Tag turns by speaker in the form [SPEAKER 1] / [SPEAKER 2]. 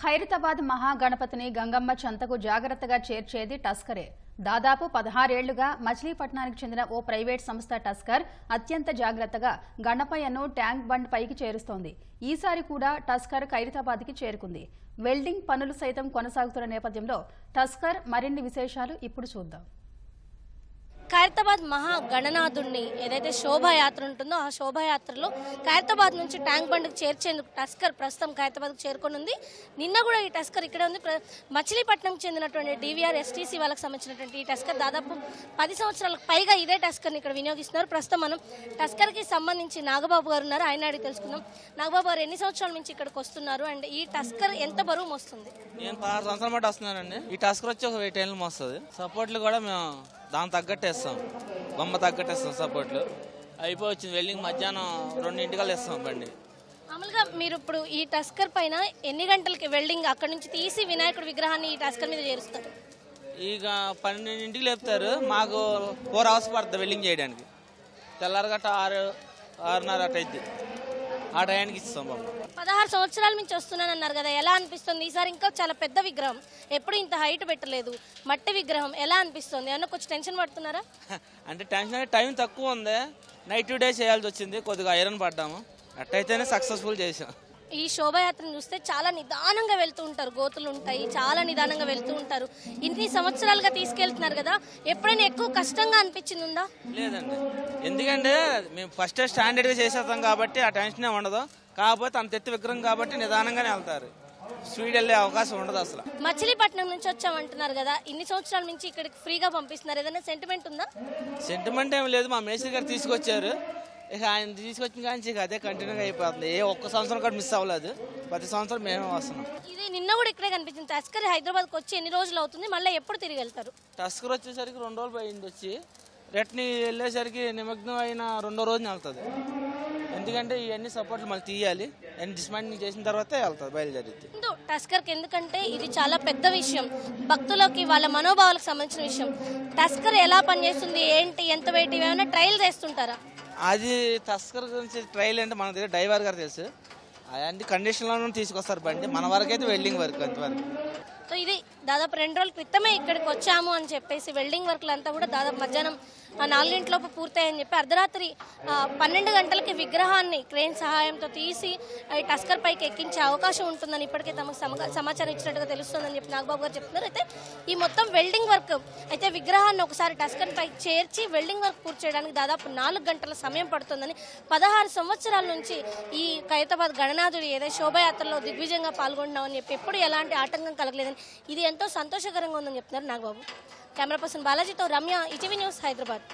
[SPEAKER 1] ఖైరతాబాద్ మహాగణపతిని గంగమ్మ చెంతకు జాగ్రత్తగా చేర్చేది టస్కరే. దాదాపు పదహారేళ్ళుగా మచిలీపట్నానికి చెందిన ఓ ప్రైవేట్ సంస్థ టస్కర్ అత్యంత జాగ్రత్తగా గణపయ్యను ట్యాంక్ బండ్ పైకి చేరుస్తోంది. ఈసారి కూడా టస్కర్ ఖైరతాబాద్కి చేరుకుంది. వెల్డింగ్ పనులు సైతం కొనసాగుతున్న నేపథ్యంలో టస్కర్ మరిన్ని విశేషాలు ఇప్పుడు చూద్దాం.
[SPEAKER 2] ఖైరతాబాద్ మహా గణనాథుడిని ఏదైతే శోభాయాత్ర ఉంటుందో ఆ శోభాయాత్రలో ఖైరతాబాద్ నుంచి ట్యాంక్ బండ్కి చేర్చేందుకు టస్కర్ ప్రస్తుతం ఖైరతాబాద్కు చేరుకొని ఉంది నిన్న కూడా ఈ టస్కర్ ఇక్కడే ఉంది. ప్ర- మచిలీపట్నంకి చెందినటువంటి డివిఆర్ ఎస్టీసీ వాళ్ళకి సంబంధించినటువంటి ఈ టస్కర్ దాదాపు పది సంవత్సరాలకు పైగా ఇదే టస్కర్ని ఇక్కడ వినియోగిస్తున్నారు. ప్రస్తుతం మనం టస్కర్కి సంబంధించి నాగబాబు గారు ఉన్నారు. ఆయన అడిగి తెలుసుకుందాం. నాగబాబు గారు ఎన్ని సంవత్సరాల నుంచి ఇక్కడికి వస్తున్నారు? అండ్ ఈ టస్కర్ ఎంత బరువు వస్తుంది
[SPEAKER 3] నేను పదహారు సంవత్సరాల పాటు వస్తున్నానండి. ఈ టస్కర్ వచ్చి ఒక వెయిట్ టైన్లు వస్తుంది సపోర్ట్లు కూడా మేము దాని తగ్గట్టు ఇస్తాం బొమ్మ తగ్గట్టు ఇస్తాం సపోర్ట్లు అయిపోయి వచ్చింది వెల్డింగ్ మధ్యాహ్నం రెండింటికల్లా ఇస్తాం బండి.
[SPEAKER 2] మామూలుగా మీరు ఇప్పుడు ఈ టస్కర్ పైన ఎన్ని గంటలకి వెల్డింగ్ అక్కడ నుంచి తీసి వినాయకుడి విగ్రహాన్ని ఈ టస్కర్ మీద చేరుస్తారు?
[SPEAKER 3] ఇక పన్నెండింటికి లేపుతారు. మాకు ఫోర్ అవర్స్ పడుతుంది వెల్డింగ్ చేయడానికి. తెల్లారగట్ట ఆరు ఆరున్నర అయింది ఆ టయానికి ఇస్తాం బొమ్మ
[SPEAKER 2] పదహారు సంవత్సరాల నుంచి వస్తున్నాను అన్నారు కదా ఎలా అనిపిస్తుంది? ఈసారి ఇంకా చాలా పెద్ద విగ్రహం. ఎప్పుడు ఇంత హైట్ పెట్టలేదు. మట్టి విగ్రహం ఎలా అనిపిస్తుంది? ఏమన్నా కొంచెం టెన్షన్ పడుతున్నారా?
[SPEAKER 3] అంటే టెన్షన్ అంటే టైం తక్కువ ఉంది. నైట్ డే చేయాల్సి వచ్చింది. కొద్దిగా ఐరన్ పడ్డాము. అట్టయితేనే సక్సెస్ఫుల్ చేసాం
[SPEAKER 2] ఈ శోభయాత్రను చూస్తే చాలా నిదానంగా వెళ్తూ ఉంటారు. గోతులు ఉంటాయి చాలా నిదానంగా వెళ్తూ ఉంటారు. ఇన్ని సంవత్సరాలుగా తీసుకెళ్తున్నారు కదా ఎప్పుడైనా ఎక్కువ కష్టంగా అనిపించింది ఉందా?
[SPEAKER 3] లేదండి. ఎందుకంటే మేము ఫస్ట్ స్టాండర్డ్గా చేసేస్తాం కాబట్టి ఆ టెన్షనే ఉండదు. కాకపోతే అంత ఎత్తు విగ్రహం కాబట్టి నిదానంగానే వెళ్తారు. స్పీడ్ వెళ్ళే అవకాశం ఉండదు అసలు.
[SPEAKER 2] మచిలీపట్నం నుంచి వచ్చామంటున్నారు కదా ఇన్ని సంవత్సరాల నుంచి ఇక్కడికి ఫ్రీగా పంపిస్తున్నారు. ఏదైనా సెంటిమెంట్ ఉందా?
[SPEAKER 3] సెంటిమెంట్ ఏం లేదు. మా మేస్త్రి గారు తీసుకొచ్చారు. ఇక ఆయన తీసుకొచ్చిన కానీ ఇక అదే కంటిన్యూగా అయిపోతుంది. ఏ ఒక్క సంవత్సరం కూడా మిస్ అవ్వలేదు. ప్రతి సంవత్సరం మేమే వస్తున్నాం.
[SPEAKER 2] ఇది నిన్న కూడా ఇక్కడే కనిపించింది. తస్కర్ హైదరాబాద్కి వచ్చి ఎన్ని రోజులు అవుతుంది? మళ్ళీ ఎప్పుడు తిరిగి వెళ్తారు?
[SPEAKER 3] టస్కర్ వచ్చేసరికి రెండు రోజులు పోయింది వచ్చి. రెట్ని వెళ్ళేసరికి నిమగ్నం అయిన రెండో రోజున వెళ్తుంది ఎందుకంటే ఇవన్నీ సపోర్ట్లు మళ్ళీ తీయాలి. అన్ని డిస్మాండింగ్ చేసిన తర్వాతే వెళ్తుంది బయలుదేరిద్ది.
[SPEAKER 2] ముందు టస్కర్కి ఎందుకంటే ఇది చాలా పెద్ద విషయం. భక్తులకి వాళ్ళ మనోభావాలకు సంబంధించిన విషయం. టస్కర్ ఎలా పనిచేస్తుంది? ఏంటి? ఎంత వెయిట్ ఏమైనా ట్రయల్ చేస్తుంటారా?
[SPEAKER 3] అది తస్కర్ గురించి ట్రైల్ అంటే మన దగ్గర డ్రైవర్ గారు తెలుసు. అలాంటి కండిషన్లో తీసుకొస్తారు బండి. మన వరకైతే వెల్డింగ్ వర్క్ అంతవరకు.
[SPEAKER 2] సో ఇది దాదాపు రెండు రోజుల క్రితమే ఇక్కడికి వచ్చాము అని చెప్పేసి వెల్డింగ్ వర్క్లంతా కూడా దాదాపు మధ్యాహ్నం ఆ నాలుగింటిలోపు పూర్తయ్యని చెప్పి అర్ధరాత్రి పన్నెండు గంటలకి విగ్రహాన్ని క్రేన్ సహాయంతో తీసి టస్కర్ పైకి ఎక్కించే అవకాశం ఉంటుందని ఇప్పటికే తమకు సమా- సమాచారం ఇచ్చినట్టుగా తెలుస్తుందని చెప్పి నాగబాబు గారు చెప్తున్నారు. అయితే ఈ మొత్తం వెల్డింగ్ వర్క్ అయితే విగ్రహాన్ని ఒకసారి టస్కర్ పైకి చేర్చి వెల్డింగ్ వర్క్ పూర్తి చేయడానికి దాదాపు నాలుగు గంటల సమయం పడుతుందని పదహారు సంవత్సరాల నుంచి ఈ ఖైరతాబాద్ గణనాథుడు ఏదైతే శోభయాత్రలో దిగ్విజయంగా పాల్గొంటున్నామని చెప్పి ఎప్పుడు ఎలాంటి ఆటంకం కలగలేదని ఇది ఎంత ఎంతో సంతోషకరంగా ఉందని చెప్తున్నారు నాగబాబు. కెమెరా పర్సన్ బాలాజీతో రమ్య ఈటీవీ న్యూస్ హైదరాబాద్.